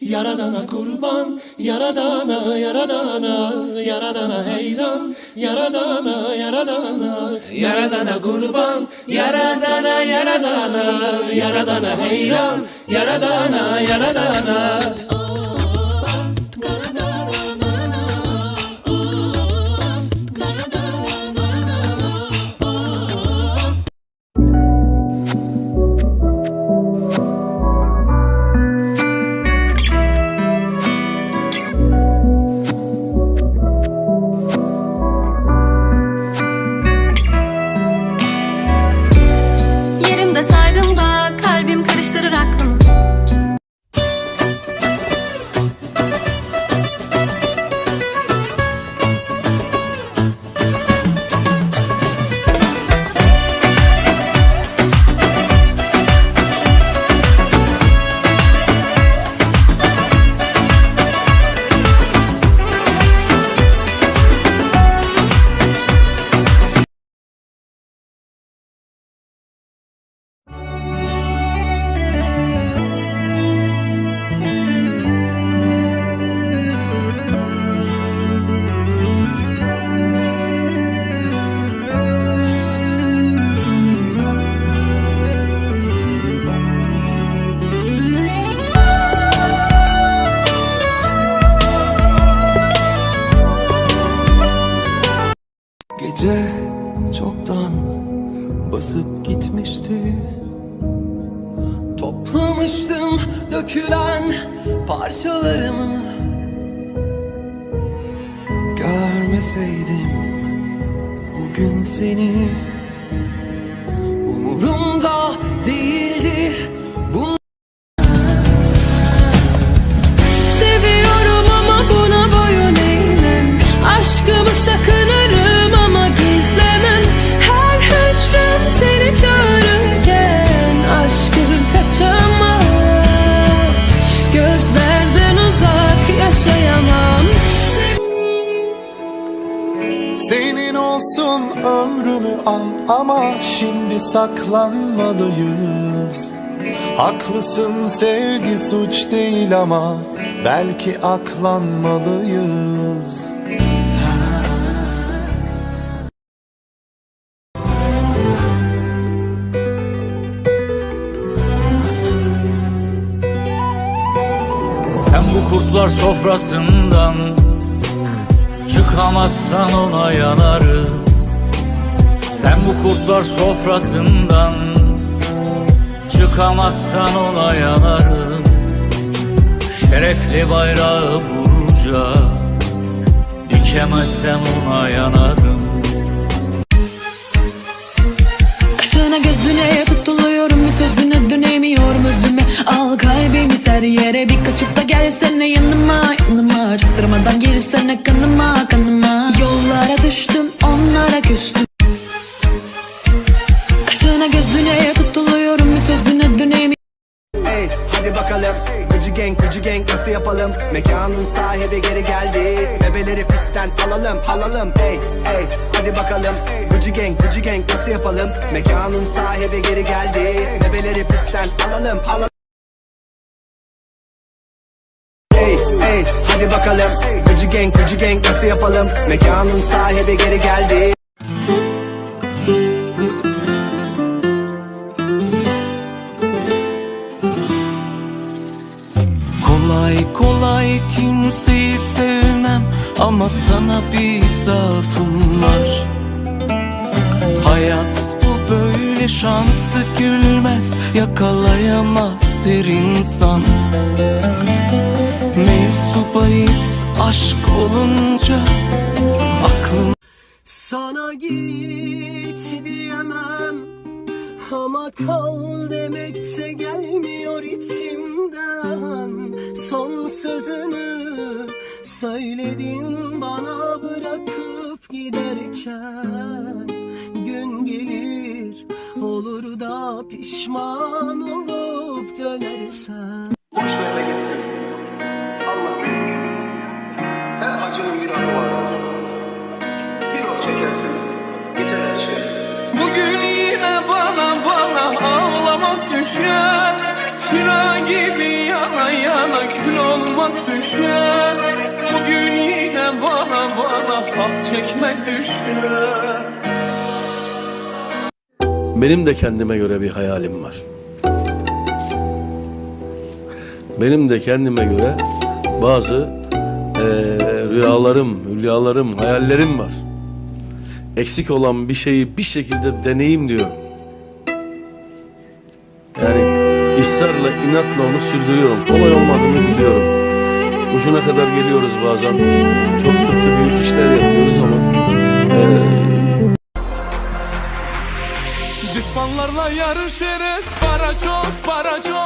Yaradana kurban, yaradana, yaradana, yaradana heyran, yaradana, yaradana, yaradana kurban, yaradana, yaradana, yaradana heyran, yaradana, yaradana. Basıp gitmişti. Toplamıştım dökülen parçalarımı. Görmeseydim bugün seni Umurumda ömrümü al ama şimdi saklanmalıyız. Haklısın sevgi suç değil ama belki aklanmalıyız. Sen bu kurtlar sofrasından Çıkamazsan ona yanarım Sen bu kurtlar sofrasından Çıkamazsan ona yanarım Şerefli bayrağı burca Dikemezsen ona yanarım. Kaşına gözüne tutuluyorum bir sözüne dönemiyorum özüme. Al kalbimi ser yere bir kaçıp da gelsene yanıma. Yanıma Çaktırmadan girsene kanıma kanıma. Yollara düştüm onlara küstüm bakalım Gıcı gang, gıcı gang nasıl yapalım? Mekanın sahibi geri geldi. Bebeleri pistten alalım, alalım. Hey, hey, hadi bakalım. Gıcı gang, gıcı gang nasıl yapalım? Mekanın sahibi geri geldi. Bebeleri pistten alalım, alalım. Hey, hey, hadi bakalım. Gıcı gang, gıcı gang nasıl yapalım? Mekanın sahibi geri geldi kimseyi sevmem ama sana bir zaafım var. Hayat bu böyle şansı gülmez yakalayamaz her insan. Mevzu bahis aşk olunca aklım Sana git diyemem ama kal demekse gelmiyor içimden. Son sözünü söyledin bana bırakıp giderken. Gün gelir olur da pişman olup dönersen. Boş verme gitsin. Allah büyük Her acının bir anı vardır. Bir of çekersin gibi yana yana kül olmak düşer Bugün yine bana bana hak çekmek düşer Benim de kendime göre bir hayalim var. Benim de kendime göre bazı eee, rüyalarım, hülyalarım, hayallerim var. Eksik olan bir şeyi bir şekilde deneyim diyorum. Yani ısrarla, inatla onu sürdürüyorum. Kolay olmadığını biliyorum. Ucuna kadar geliyoruz bazen. Çok da büyük işler yapıyoruz ama eee Düşmanlarla yarışırız Para çok para çok